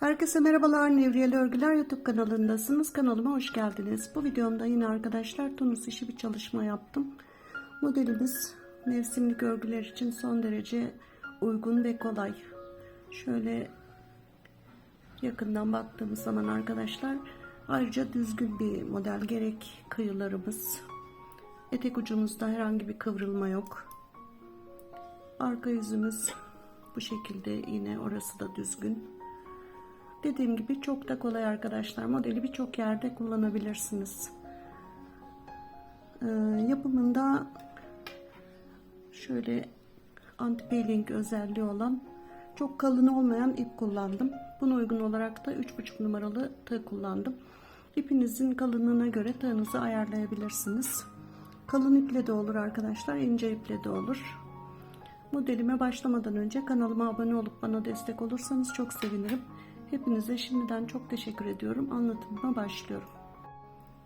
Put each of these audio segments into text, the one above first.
Herkese merhabalar Nevriyeli Örgüler YouTube kanalındasınız. Kanalıma hoş geldiniz. Bu videomda yine arkadaşlar tunus işi bir çalışma yaptım. Modelimiz mevsimlik örgüler için son derece uygun ve kolay. Şöyle yakından baktığımız zaman arkadaşlar ayrıca düzgün bir model gerek kıyılarımız. Etek ucumuzda herhangi bir kıvrılma yok. Arka yüzümüz bu şekilde yine orası da düzgün. Dediğim gibi çok da kolay arkadaşlar. Modeli birçok yerde kullanabilirsiniz. Ee, yapımında şöyle anti-peeling özelliği olan çok kalın olmayan ip kullandım. Buna uygun olarak da 3,5 numaralı tığ kullandım. İpinizin kalınlığına göre tığınızı ayarlayabilirsiniz. Kalın iple de olur arkadaşlar, ince iple de olur. Modelime başlamadan önce kanalıma abone olup bana destek olursanız çok sevinirim. Hepinize şimdiden çok teşekkür ediyorum. Anlatımıma başlıyorum.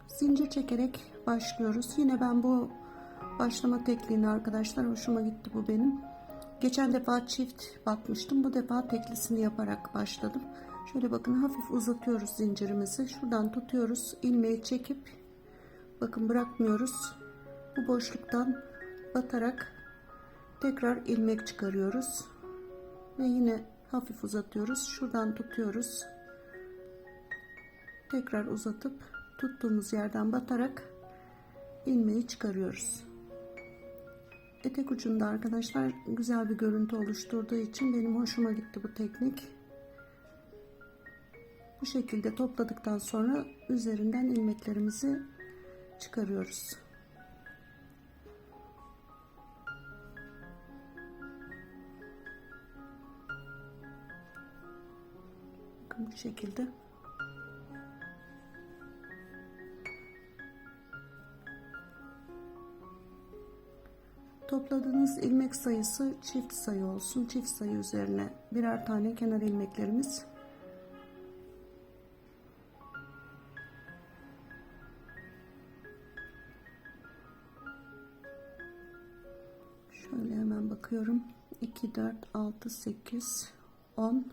Zincir çekerek başlıyoruz. Yine ben bu başlama tekniğini arkadaşlar hoşuma gitti bu benim. Geçen defa çift batmıştım. Bu defa teklisini yaparak başladım. Şöyle bakın hafif uzatıyoruz zincirimizi. Şuradan tutuyoruz. ilmeği çekip bakın bırakmıyoruz. Bu boşluktan batarak tekrar ilmek çıkarıyoruz. Ve yine hafif uzatıyoruz. Şuradan tutuyoruz. Tekrar uzatıp tuttuğumuz yerden batarak ilmeği çıkarıyoruz. Etek ucunda arkadaşlar güzel bir görüntü oluşturduğu için benim hoşuma gitti bu teknik. Bu şekilde topladıktan sonra üzerinden ilmeklerimizi çıkarıyoruz. Bu şekilde. Topladığınız ilmek sayısı çift sayı olsun. Çift sayı üzerine birer tane kenar ilmeklerimiz. Şöyle hemen bakıyorum. 2, 4, 6, 8, 10,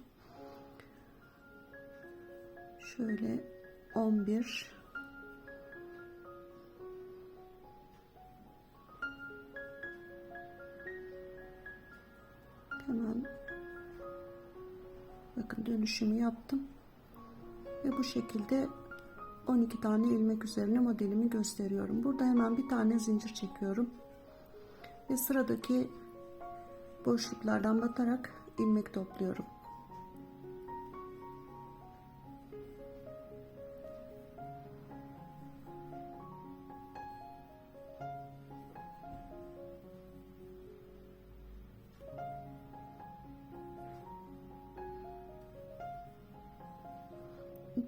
şöyle 11 hemen bakın dönüşümü yaptım. Ve bu şekilde 12 tane ilmek üzerine modelimi gösteriyorum. Burada hemen bir tane zincir çekiyorum. Ve sıradaki boşluklardan batarak ilmek topluyorum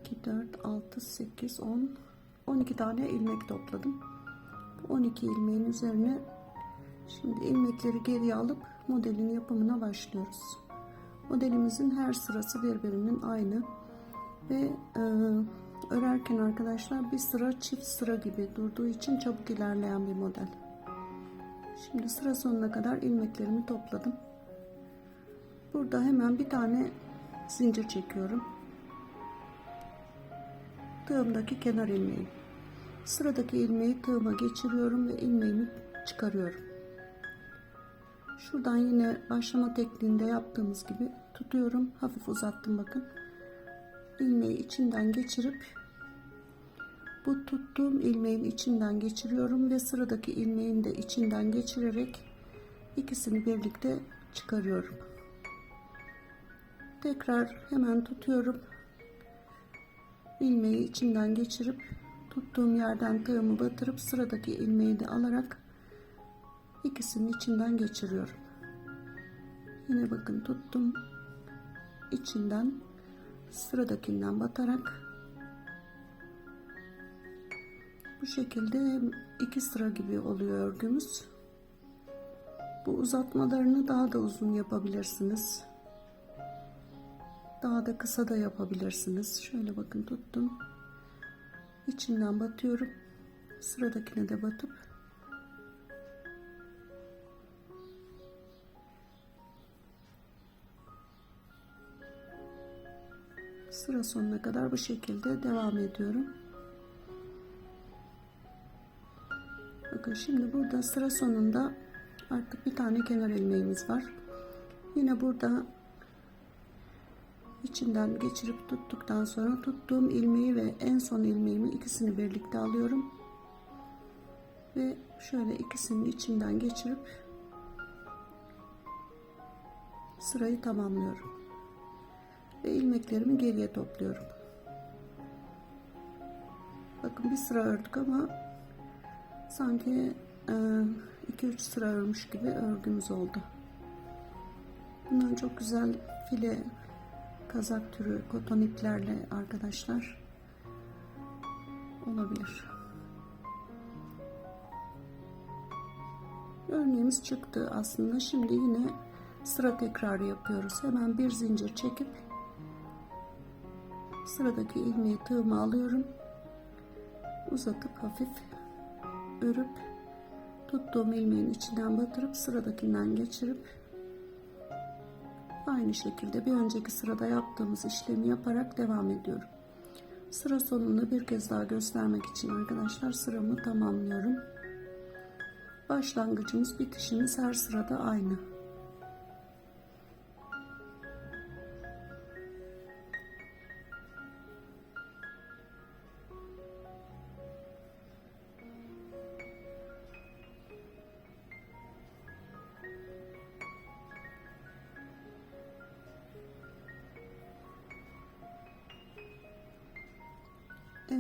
iki dört altı sekiz on on iki tane ilmek topladım. Bu 12 ilmeğin üzerine şimdi ilmekleri geriye alıp modelin yapımına başlıyoruz. Modelimizin her sırası birbirinin aynı ve e, örerken arkadaşlar bir sıra çift sıra gibi durduğu için çabuk ilerleyen bir model. Şimdi sıra sonuna kadar ilmeklerimi topladım. Burada hemen bir tane zincir çekiyorum. Tığımdaki kenar ilmeği. Sıradaki ilmeği tığıma geçiriyorum ve ilmeğimi çıkarıyorum. Şuradan yine başlama tekniğinde yaptığımız gibi tutuyorum. Hafif uzattım bakın. ilmeği içinden geçirip bu tuttuğum ilmeğin içinden geçiriyorum ve sıradaki ilmeğin de içinden geçirerek ikisini birlikte çıkarıyorum. Tekrar hemen tutuyorum. İlmeği içinden geçirip tuttuğum yerden tığımı batırıp sıradaki ilmeği de alarak ikisinin içinden geçiriyorum. Yine bakın tuttum. içinden sıradakinden batarak bu şekilde iki sıra gibi oluyor örgümüz. Bu uzatmalarını daha da uzun yapabilirsiniz. Daha da kısa da yapabilirsiniz. Şöyle bakın tuttum. İçinden batıyorum. Sıradakine de batıp sıra sonuna kadar bu şekilde devam ediyorum. Bakın şimdi burada sıra sonunda artık bir tane kenar ilmeğimiz var. Yine burada içinden geçirip tuttuktan sonra tuttuğum ilmeği ve en son ilmeğimi ikisini birlikte alıyorum. Ve şöyle ikisinin içinden geçirip sırayı tamamlıyorum. Ve ilmeklerimi geriye topluyorum. Bakın bir sıra ördük ama sanki 2-3 sıra örmüş gibi örgümüz oldu. Bundan çok güzel file kazak türü koton iplerle arkadaşlar olabilir. Örneğimiz çıktı aslında. Şimdi yine sıra tekrarı yapıyoruz. Hemen bir zincir çekip sıradaki ilmeği tığıma alıyorum. Uzatıp hafif örüp tuttuğum ilmeğin içinden batırıp sıradakinden geçirip aynı şekilde bir önceki sırada yaptığımız işlemi yaparak devam ediyorum. Sıra sonunu bir kez daha göstermek için arkadaşlar sıramı tamamlıyorum. Başlangıcımız bitişimiz her sırada aynı.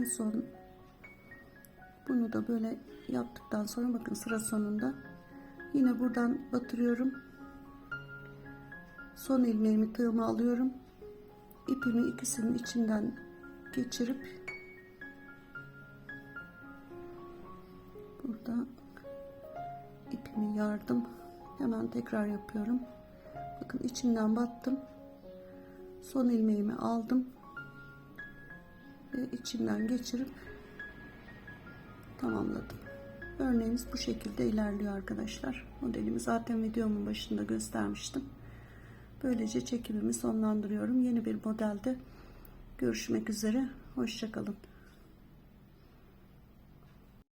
En son bunu da böyle yaptıktan sonra bakın sıra sonunda yine buradan batırıyorum. Son ilmeğimi tığıma alıyorum. İpimi ikisinin içinden geçirip burada ipimi yardım. Hemen tekrar yapıyorum. Bakın içinden battım. Son ilmeğimi aldım ve içinden geçirip tamamladım. Örneğimiz bu şekilde ilerliyor arkadaşlar. Modelimi zaten videomun başında göstermiştim. Böylece çekimimi sonlandırıyorum. Yeni bir modelde görüşmek üzere. Hoşçakalın.